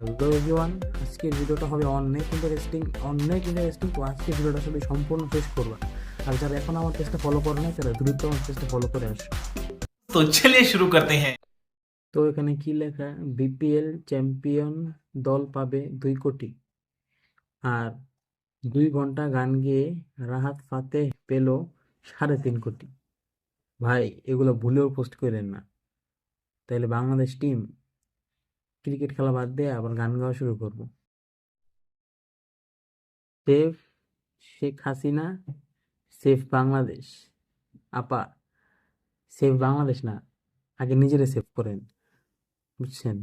Hello everyone আজকের ভিডিওটা হবে অনেক ইন্টারেস্টিং অনেক ইন্টারেস্টিং তো আজকের ভিডিওটা সবাই সম্পূর্ণ শেষ করবা আর যারা এখন আমার চেষ্টা ফলো করে না তারা দ্রুত আমার চেষ্টা ফলো করে আসো। তো চলে শুরু করতে হ্যাঁ। তো এখানে কি লেখা? বিপিএল চ্যাম্পিয়ন দল পাবে দুই কোটি। আর দুই ঘণ্টা গান গেয়ে রাহাত ফাতে পেল সাড়ে তিন কোটি। ভাই এগুলো ভুলেও পোস্ট করেন না। তাহলে বাংলাদেশ টিম ক্রিকেট খেলা বাদ দিয়ে আবার গান গাওয়া শুরু করব। সেফ, শেখ হাসিনা, সেফ বাংলাদেশ, আপা, সেফ বাংলাদেশ না, আগে নিজেরা সেভ করেন, বুঝছেন?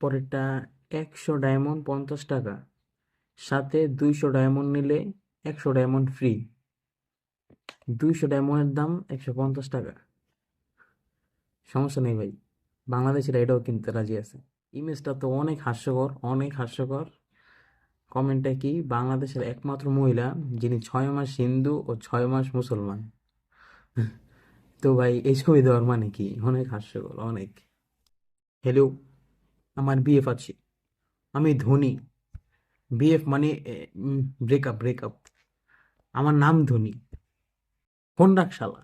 পরেরটা একশো ডায়মন্ড পঞ্চাশ টাকা, সাথে দুইশো ডায়মন্ড নিলে একশো ডায়মন্ড ফ্রি, দুইশো ডায়মন্ডের দাম একশো পঞ্চাশ টাকা। সমস্যা নেই ভাই, বাংলাদেশের এটাও কিনতে রাজি আছে। ইমেজটা তো অনেক হাস্যকর অনেক হাস্যকর। কমেন্টটা কি, বাংলাদেশের একমাত্র মহিলা যিনি ছয় মাস হিন্দু ও ছয় মাস মুসলমান। তো ভাই, এই ছবি দেওয়ার মানে কি? অনেক হাস্যকর, অনেক। হ্যালো আমার বিএফ আছে। আমি ধোনি। বিএফ মানে ব্রেকআপ ব্রেকআপ আমার নাম ধোনি। ফোন রাখ শালা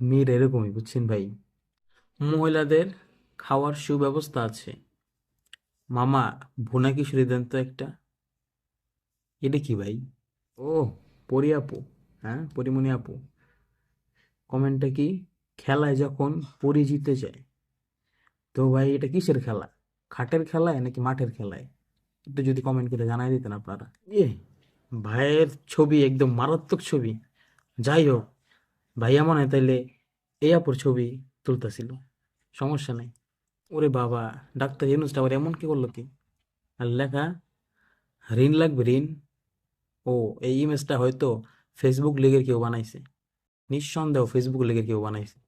মেয়েরা এরকমই, বুঝছেন ভাই? মহিলাদের খাওয়ার সুব্যবস্থা আছে। মামা ভুনা কিশোরী দেন তো একটা। এটা কি ভাই? ও পরি আপু। হ্যাঁ পরিমণি আপু। কমেন্টটা কি? খেলায় যখন পরি জিতে যায়। তো ভাই, এটা কিসের খেলা? খাটের খেলায় নাকি মাঠের খেলায়? একটু যদি কমেন্ট করে জানাই দিতেন আপনারা। এ ভাইয়ের ছবি একদম মারাত্মক ছবি। যাই হোক, ভাইয়া মনে হয় তাইলে এই আপুর ছবি তুলতেছিল। সমস্যা নেই। ওরে বাবা, ডাক্তার ইউনুসটা আবার এমন কি করল কি? আর লেখা, ঋণ লাগবে, ঋণ? ও, এই ইমেজটা হয়তো ফেসবুক লিগের কেউ বানাইছে। নিঃসন্দেহ ফেসবুক লেগে কেউ বানাইছে।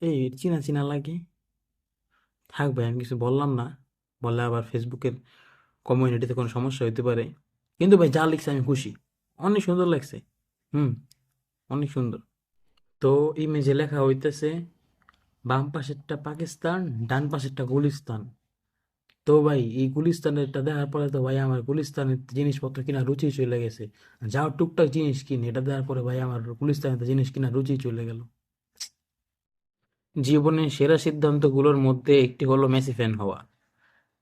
এই চিনা চিনা লাগে। থাক ভাই, আমি কিছু বললাম না। বললে আবার ফেসবুকের কমিউনিটিতে কোনো সমস্যা হতে পারে। কিন্তু ভাই, যা লিখছে আমি খুশি। অনেক সুন্দর লাগছে। হুম, অনেক সুন্দর। তো ইমেজে লেখা হইতেছে বাম পাশেরটা পাকিস্তান, ডান পাশেরটা গুলিস্তান। তো ভাই, এই গুলিস্তানেরটা দেখার পরে তো ভাই আমার গুলিস্তানের জিনিসপত্র কিনা রুচি চলে গেছে। যাও টুকটাক জিনিস কিনে, এটা দেওয়ার পরে ভাই আমার গুলিস্তানের জিনিস কিনা রুচি চলে গেল। জীবনের সেরা সিদ্ধান্তগুলোর মধ্যে একটি হলো মেসি ফ্যান হওয়া।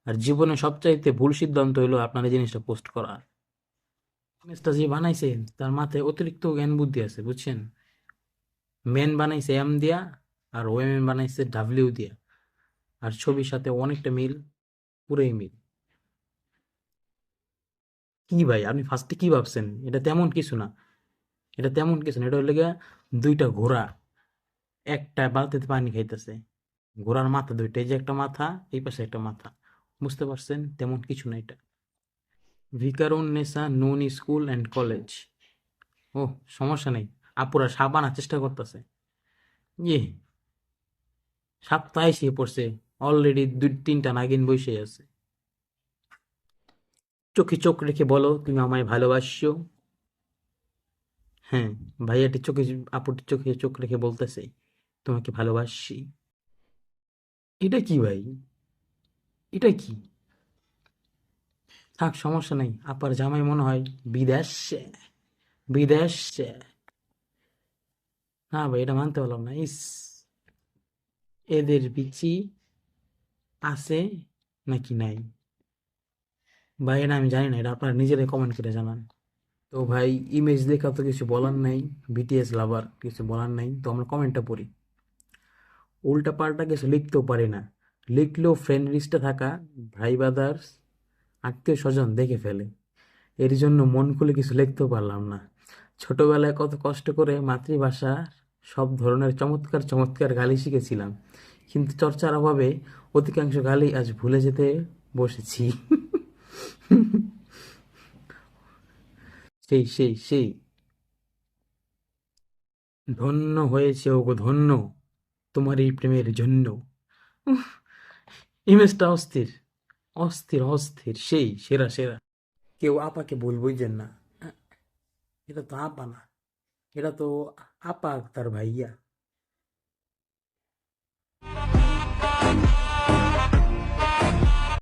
আর জীবনে সবচাইতে ভুল সিদ্ধান্ত হলো আপনার এই জিনিসটা পোস্ট করা ইমেজটা যে বানাইছে, তার মাথায় অতিরিক্ত জ্ঞান বুদ্ধি আছে, বুঝছেন? মেন বানাইছে এম দিয়া আর ওয়েমেন বানাইছে ডাব্লিউ দিয়া। আর ছবির সাথে অনেকটা মিল, পুরোই মিল। কি ভাই, আপনি ফার্স্টে কি ভাবছেন? এটা তেমন কিছু না। এটা তেমন কিছু না, এটা হলো গিয়া দুইটা ঘোড়া। একটা বালতিতে পানি খাইতেছে। ঘোড়ার মাথা দুইটা, এই যে একটা মাথা, এই পাশে একটা মাথা। বুঝতে পারছেন? তেমন কিছু না এটা। ভিকারুন নেসা নুন স্কুল অ্যান্ড কলেজ। ও সমস্যা নেই। আপুরা আনার চেষ্টা করতেছে। ইয়ে তো আইসিয়ে পড়ছে। অলরেডি দুই, তিনটা নাগিন বসে আছে। চোখে চোখ রেখে বলো, তুমি আমায় ভালোবাসছো? হ্যাঁ ভাইয়াটি চোখে, আপুটি চোখে চোখ রেখে বলতেছে, তোমাকে ভালোবাসি এটা কি ভাই? এটা কি? থাক, সমস্যা নেই। আপার জামাই মনে হয় বিদেশে। বিদেশে। না ভাই, এটা মানতে পারলাম না। ইস। এদের বিচি আছে নাকি নাই? ভাই, এটা আমি জানি না, এটা আপনারা নিজেরাই কমেন্ট করে জানান। তো ভাই ইমেজ দেখা তো কিছু বলার নাই বিটিএস লাভার কিছু বলার নাই, তো আমরা কমেন্টটা পড়ি। উল্টা পাল্টা কিছু লিখতেও পারি না। লিখলেও ফ্রেন্ড লিস্টে থাকা ভাই ব্রাদার্স আত্মীয় স্বজন দেখে ফেলে। এর জন্য মন খুলে কিছু লিখতেও পারলাম না। ছোটবেলায় কত কষ্ট করে মাতৃভাষার সব ধরনের চমৎকার চমৎকার গালি শিখেছিলাম। কিন্তু চর্চার অভাবে অধিকাংশ গালি আজ ভুলে যেতে বসেছি। সেই সেই সেই। ধন্য হয়েছে ওগো, ধন্য, তোমার এই প্রেমের জন্য। ইমেজটা অস্থির অস্থির অস্থির, সেই, সেরা সেরা। কেউ আপাকে বলবই বুঝছেন না এটা তো আপা না। এটা তো আপা আক্তার ভাইয়া।